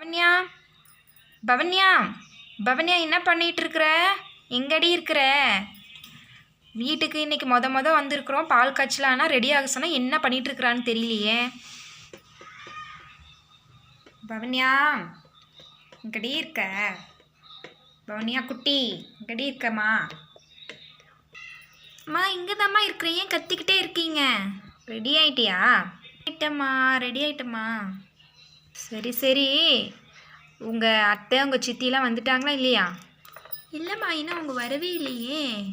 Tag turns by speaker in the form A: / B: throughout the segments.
A: பவன்யா? பவன்யா? பவன்யா என்ன பண்ணிகிட்டு இருக்கிற எங்கடி இருக்கிற? வீட்டுக்கு இன்னைக்கு மொத மொத வந்திருக்கிறோம். பால் காய்ச்சலானா ரெடி ஆக சொன்னால் என்ன பண்ணிட்டு இருக்கிறான்னு தெரியலையே. பவன்யா இங்கடி இருக்க? பவன்யா குட்டி இங்கடி இருக்கம்மா? அம்மா இங்கே தாம்மா இருக்கிறேன். ஏன் கத்திக்கிட்டே இருக்கீங்க? ரெடி ஆயிட்டியா? ஆயிட்டம்மா ரெடி ஆயிட்டம்மா. சரி சரி. உங்கள் அத்தை உங்கள் சித்திலாம் வந்துட்டாங்களா இல்லையா? இல்லைம்மா இன்னும் அவங்க வரவே இல்லையே.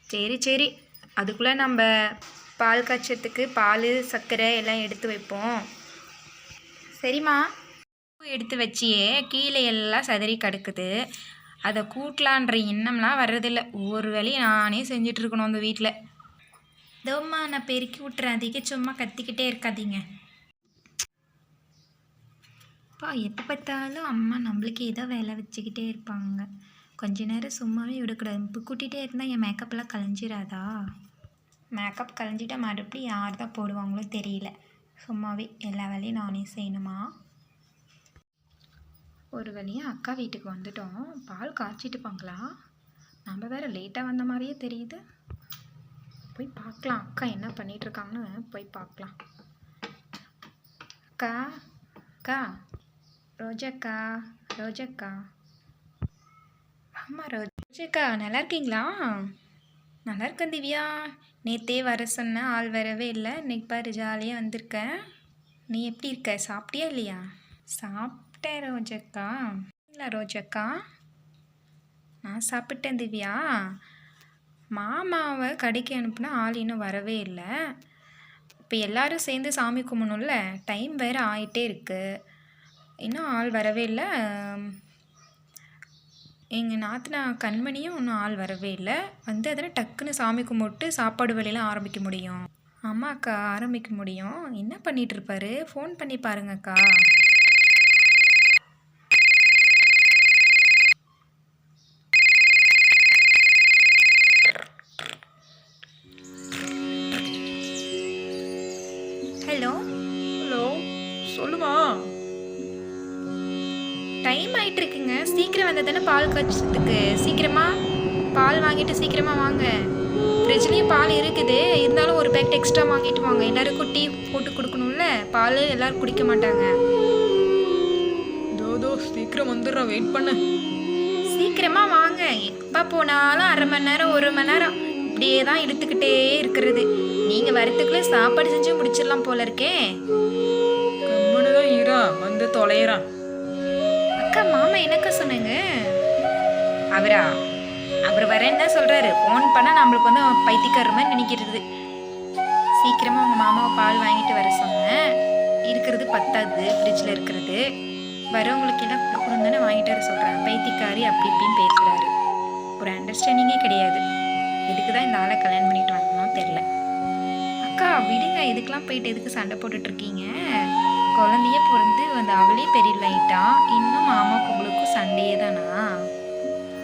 A: சரி சரி. அதுக்குள்ளே நம்ம பால் காய்ச்சத்துக்கு பால் சர்க்கரை எல்லாம் எடுத்து வைப்போம். சரிம்மா. எடுத்து வச்சியே கீழே எல்லாம் சதறி கிடக்குது. அதை கூட்டலான்ற எண்ணம்லாம் வர்றதில்ல. ஒவ்வொரு வேலையும் நானே செஞ்சுட்டு இருக்கணும் அந்த வீட்டில் இதோம்மா நான் பெருக்கி விட்டுறேன். அதிக சும்மா கத்திக்கிட்டே இருக்காதீங்க. அப்பா எப்போ பார்த்தாலும் அம்மா நம்மளுக்கு ஏதோ வேலை வச்சுக்கிட்டே இருப்பாங்க. கொஞ்ச நேரம் சும்மாவே விடக்கூடாது. இப்போ கூட்டிகிட்டே இருந்தால் என் மேக்கப்லாம் கலைஞ்சிராதா? மேக்கப் கலைஞ்சிட்டா மறுபடியும் யார் தான் போடுவாங்களோ தெரியல. சும்மாவே எல்லா வேலையும் நானே செய்யணுமா? ஒரு வழியாக அக்கா வீட்டுக்கு வந்துட்டோம். பால் காய்ச்சிட்டுப்பாங்களா நம்ம வேற லேட்டாக வந்த மாதிரியே தெரியுது. போய் பார்க்கலாம். அக்கா என்ன பண்ணிகிட்ருக்காங்கன்னு போய் பார்க்கலாம். அக்கா அக்கா. ரோஜக்கா ரோஜக்கா. ஆமாம் ரோஜக்கா நல்லா இருக்கீங்களா? நல்லா இருக்கேன் திவ்யா. நேத்தே வர சொன்னேன் ஆள் வரவே இல்லை. இன்னைக்கு பாரு ஜாலியாக வந்திருக்கேன். நீ எப்படி இருக்க? சாப்பிட்டியா இல்லையா? சாப்பிட்டேன் ரோஜக்கா. இல்லை ரோஜக்கா? நான் சாப்பிட்டேன் திவ்யா. மாமாவை கடைக்கு அனுப்புனா ஆள் இன்னும் வரவே இல்லை. இப்போ எல்லாரும் சேர்ந்து சாமி கும்பிடணும்ல? டைம் வேறு ஆகிட்டே இருக்கு. இன்னும் ஆள் வரவே இல்லை. எங்கள் நாத்தனா கண்மணியும் இன்னும் ஆள் வரவே இல்லை. வந்து அதனால் டக்குன்னு சாமி கும்பிட்டு சாப்பாடு வேலையெல்லாம் ஆரம்பிக்க முடியும். ஆமாக்கா ஆரம்பிக்க முடியும். என்ன பண்ணிகிட்ருப்பாரு ஃபோன் பண்ணி பாருங்கக்கா டைம் ஆயிட்டு இருக்குங்க சீக்கிரம் வந்தால் தானே பால் காய்ச்சதுக்கு சீக்கிரமா பால் வாங்கிட்டு சீக்கிரமா வாங்க. ஃப்ரிட்ஜ்லேயும் பால் இருக்குது. இருந்தாலும் ஒரு பேக்கெட் எக்ஸ்ட்ரா வாங்கிட்டு வாங்க. எல்லாருக்கும் டீ போட்டு கொடுக்கணும்ல? பால் எல்லாரும் குடிக்க மாட்டாங்க.
B: தோ தோ சீக்கிரம் வந்துடுறேன் வெயிட் பண்ணு.
A: சீக்கிரமா வாங்க. எப்போ போனாலும் அரை மணி நேரம் ஒரு மணி நேரம் இப்படியே தான் இழுத்துக்கிட்டே இருக்கிறது. நீங்கள் வரத்துக்குள்ளே சாப்பாடு செஞ்சு முடிச்சிடலாம் போல இருக்கே.
B: கம்மனு தான் ஈரா வந்து தொலைகிறான்
A: அக்கா மாமா சொன்னேங்க. அவரா? அவர் வரேன்னு தான் சொல்கிறாரு ஃபோன் பண்ணால் நம்மளுக்கு வந்து அவன் பைத்தியக்கார மாதிரி நினைக்கிறது. சீக்கிரமாக உங்கள் மாமாவை பால் வாங்கிட்டு வர சொன்னேன். இருக்கிறது பத்தாது ஃப்ரிட்ஜில் இருக்கிறது. வரவங்களுக்கு எல்லாம் கொடுக்கணும் தானே வாங்கிட்டு வர சொல்கிறேன் பைத்தியக்காரி அப்படி இப்படின்னு பேசுகிறாரு ஒரு அண்டர்ஸ்டாண்டிங்கே கிடையாது. எதுக்கு தான் இந்த ஆளை கல்யாணம் பண்ணிட்டு வரணும்னு தெரில அக்கா விடுங்க. இதுக்கெலாம் போயிட்டு எதுக்கு சண்டை போட்டுட்ருக்கீங்க குழந்தைய பிறந்து அந்த அவளே பெரிய லைட்டாக இன்னும் மாமாவுக்கு சண்டே சண்டையே தானா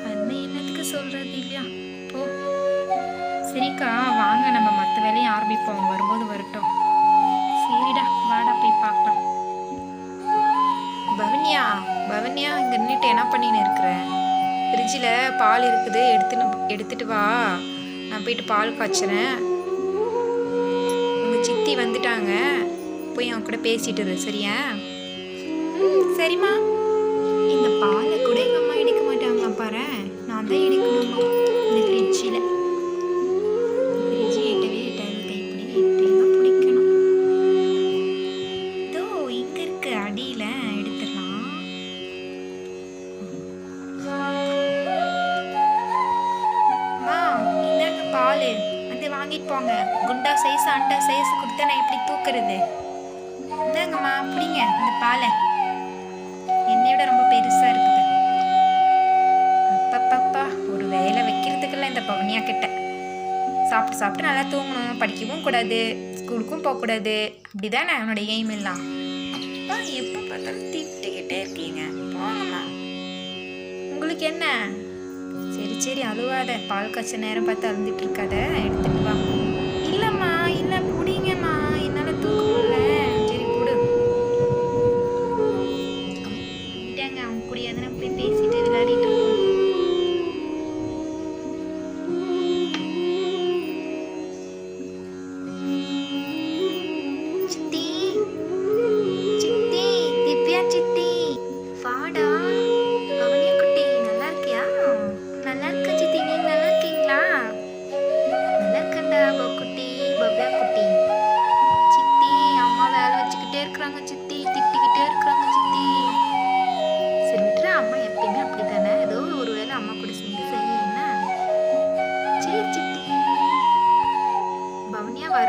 A: அண்ணன் என்னத்துக்கு சொல்றது இல்லையா? போ. சரிக்கா வாங்க நம்ம மற்ற வேலையை ஆரம்பிப்போம். வரும்போது வரட்டும். சரிடா வாடா போய் பார்க்கலாம். பவன்யா பவனியா இங்கே நின்றுட்டு என்ன பண்ணின்னு இருக்கிற? ஃப்ரிட்ஜில் பால் இருக்குது எடுத்துன்னு எடுத்துட்டு வா. நான் போயிட்டு பால் காய்ச்சுறேன். உங்கள் சித்தி வந்துட்டாங்க. போய் அவன் கூட பேசிட்டு சரியா? ம் சரிம்மா. நான் தான் சாப்பிட்டு சாப்பிட்டு நல்லா தூங்கணும் படிக்கவும் கூடாது ஸ்கூலுக்கும் போகக்கூடாது அப்படிதானே அவனோட எய்ம் எல்லாம்? அப்பா எப்போ பார்த்தாலும் திட்டுக்கிட்டே இருக்கீங்க. போங்கம்மா. உங்களுக்கு என்ன? சரி சரி அழுவாத. பால் காய்ச்ச நேரம் பார்த்து அழுந்துட்டு இருக்காத. எடுத்து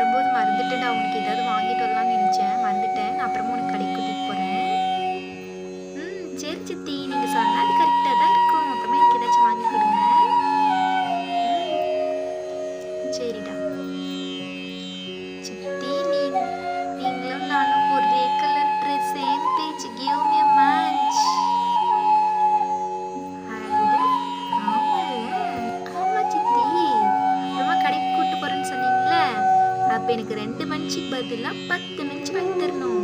A: வரும்போது மறந்துட்டு நான் உனக்கு ஏதாவது வாங்கிட்டு வரலாம்னு நினச்சேன். மறந்துட்டேன். அப்புறமா உனக்கு கிடைக்கும் இதெல்லாம் பத்து நிமிஷம் வைத்திரணும்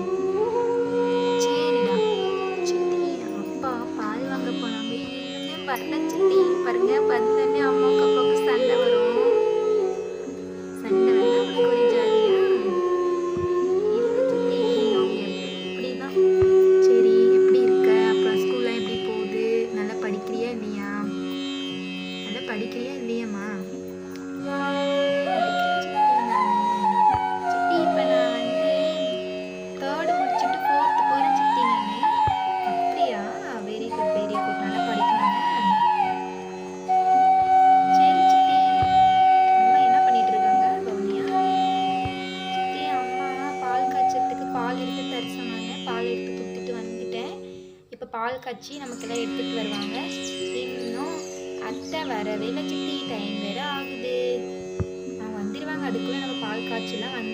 A: சரிடா. சித்தி அப்பா பால் வாங்க போனாங்க இன்னுமே வரல சித்தி பாருங்க வந்தோடனே அம்மாவுக்கு கட்சி நமக்கு நமக்கெல்லாம் எடுத்துகிட்டு வருவாங்க. இன்னும் அத்தை வரவே இல்லை சித்தி டைம் வேறு ஆகுது. அவங்க வந்துடுவாங்க அதுக்குள்ளே நம்ம பால் காய்ச்சலாம் வந்து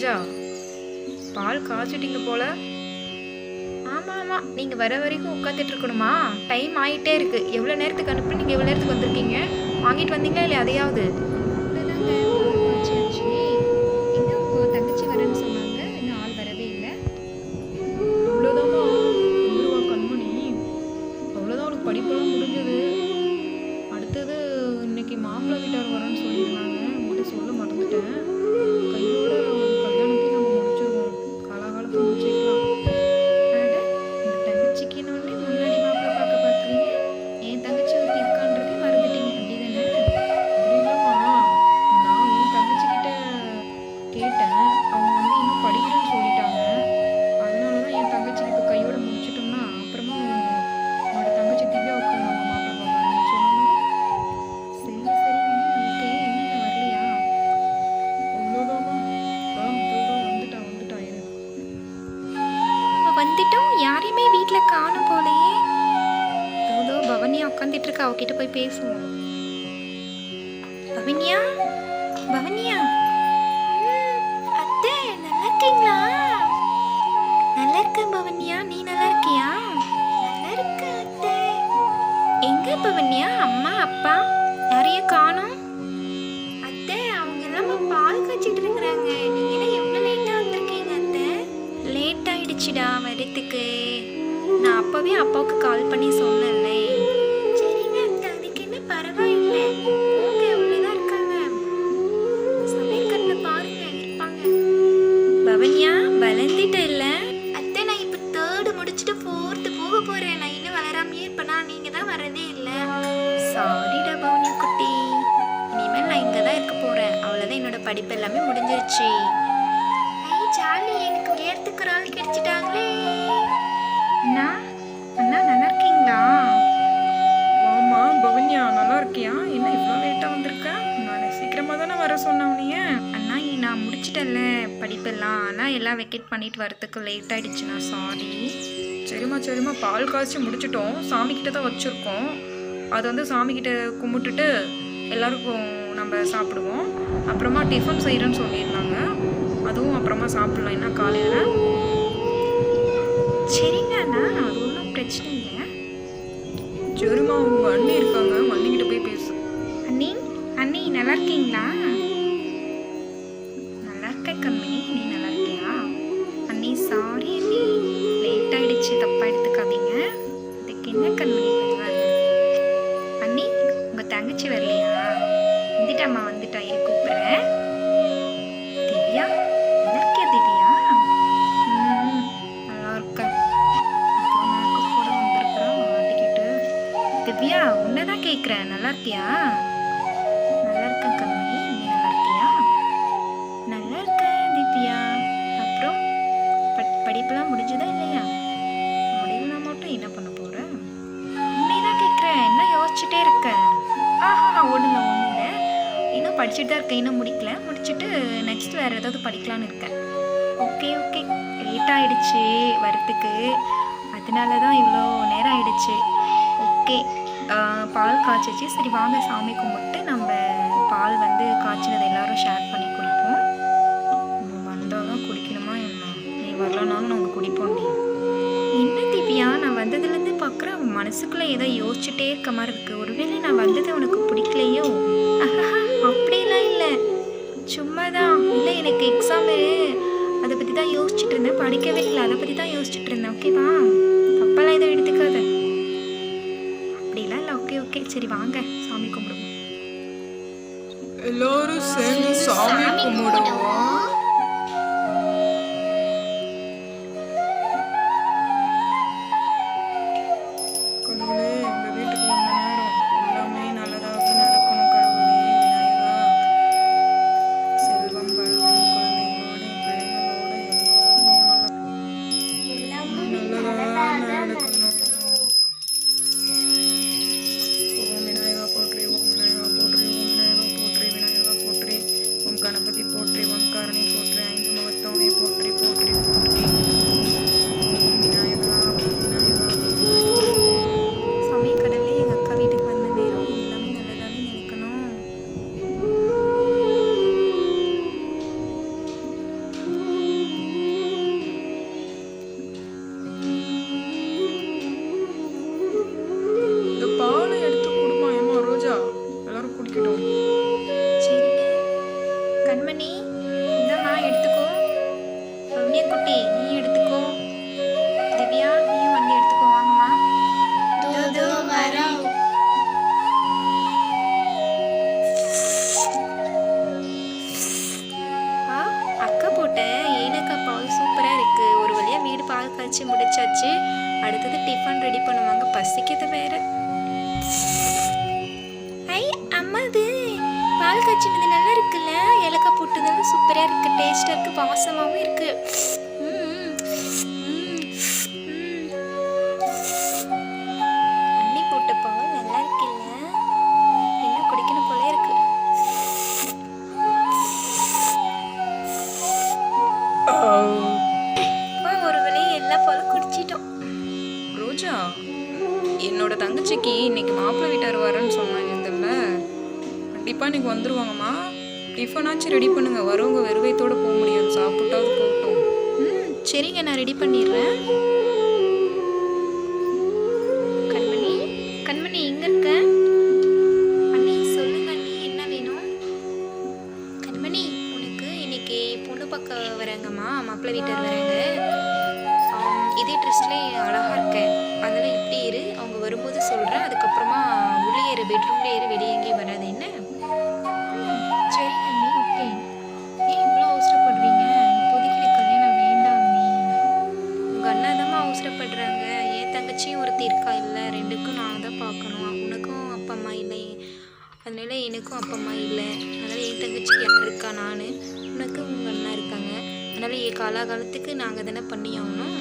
A: பூஜா பால்
B: காய்ச்சிட்டீங்க போல.
A: ஆமாம் ஆமாம் நீங்கள் வர வரைக்கும் உட்காந்துட்டு இருக்கணுமா? டைம் ஆயிட்டே இருக்குது எவ்வளோ நேரத்துக்கு அனுப்பி நீங்கள் எவ்வளோ நேரத்துக்கு வந்திருக்கீங்க? வாங்கிட்டு வந்தீங்களா இல்லை அதையாவது. யாரையுமே வீட்டில் காணும் போலையே. ஏதோ பவனியா உட்காந்துட்டு இருக்கா அவகிட்ட போய் பேசுவோம். பவனியா? பவனியா? அத்தை நல்லா இருக்கீங்களா நல்லா இருக்கேன் பவன்யா நீ நல்லா இருக்கியா நல்லா இருக்க அத்தை.
B: எங்க பவனியா? அம்மா அப்பா நிறைய காணும்? ஆயிடுச்சுடா வரத்துக்கு நான்
A: அப்போவே அப்பாவுக்கு கால் பண்ணி சொன்னேன் ஆனால் எல்லாம் வெக்கேட் பண்ணிட்டு வரதுக்கு லேட் ஆயிடுச்சுண்ணா சாரி
B: சரிம்மா சரிம்மா. பால் காய்ச்சி முடிச்சிட்டோம். சாமி கிட்ட தான் வச்சுருக்கோம். அது வந்து சாமி கிட்ட கும்பிட்டுட்டு எல்லாருக்கும் நம்ம சாப்பிடுவோம். அப்புறமா டிஃபன் செய்கிறேன்னு சொல்லியிருந்தாங்க. அதுவும் அப்புறமா சாப்பிடலாம். என்ன காலையில்?
A: சரிங்க அண்ணா. அது ஒன்றும் பிரச்சனை இல்லை.
B: சரிம்மா உங்கள் அண்ணி இருக்காங்க. அண்ணிக்கிட்ட போய் பேசு.
A: அண்ணி? அண்ணி நல்லா இருக்கீங்களா? திவ்யா உன்னதான் கேட்குறேன் நல்லா இருக்கியா நல்லா இருக்கேன் கம்மி நீ நல்லா இருக்கியா நல்லா இருக்கேன் திவ்யா. அப்புறம் பட் படிப்பெல்லாம் முடிஞ்சுதா இல்லையா? முடியலனா மட்டும் என்ன பண்ண போகிற உன்னை தான் கேட்குறேன் என்ன யோசிச்சுட்டே இருக்கேன் ஆஹா ஒன்றும் இல்லை ஒன்றும் இல்லை இன்னும் படிச்சுட்டு தான் இருக்கேன். இன்னும் முடிக்கல. முடிச்சுட்டு நெக்ஸ்ட் வேறு ஏதாவது படிக்கலான்னு இருக்கேன். ஓகே ஓகே லேட் ஆகிடுச்சி வரத்துக்கு அதனால தான் இவ்வளோ நேரம் ஆகிடுச்சு காய்ச்சிச்சு. சரி வாங்க சாமி கும்பிட்டு நம்ம பால் வந்து காய்ச்சினதை எல்லாரும் ஷேர் பண்ணி குடிப்போம். வந்தால் தான் குடிக்கணுமா என்ன? நீ வரலனாலும் நாங்கள் குடிப்போம் நீ. என்ன திவ்யா? நான் வந்ததுலேருந்து பார்க்குறேன் மனசுக்குள்ளே ஏதோ யோசிச்சுட்டே இருக்க மாதிரி இருக்கு. ஒருவேளை நான் வந்தது உனக்கு பிடிக்கலையோ? அப்படிலாம் இல்லை. சும்மா தான் இல்லை எனக்கு எக்ஸாமு அதை பற்றி தான் யோசிச்சுட்டு இருந்தேன். படிக்கவே இல்லை. அதை பற்றி தான் யோசிச்சுட்டு இருந்தேன். ஓகேவா? தப்பெல்லாம் எதுவும் எடுத்து அப்படிலாம் இல்லை ஓகே ஓகே சரி வாங்க. சாமி கும்பிடுவோம்.
B: எல்லாரும் சேர்ந்து சாமி கும்பிடுவோம். எல்லாரும்
A: சின்னது நல்லா இருக்குல்ல? ஏலக்காய் போட்டதெல்லாம் சூப்பராக
B: இருக்குது டேஸ்ட்டாக இருக்குது பாசமாகவும் இருக்குது டிஃபனாச்சும் ரெடி பண்ணுங்க. வரவங்க வெறுவைத்தோட போக முடியாது. சாப்பிட்டாவது போகட்டும்.
A: ம் சரிங்க நான் ரெடி பண்ணிடுறேன். எனக்கும் அப்பம்மா இல்லை. அதனால் என் தங்கச்சி யார் இருக்கா நான்? உனக்கு உங்கள் அண்ணா இருக்காங்க. அதனால் காலாகாலத்துக்கு நாங்கள் தானே பண்ணி ஆகணும்.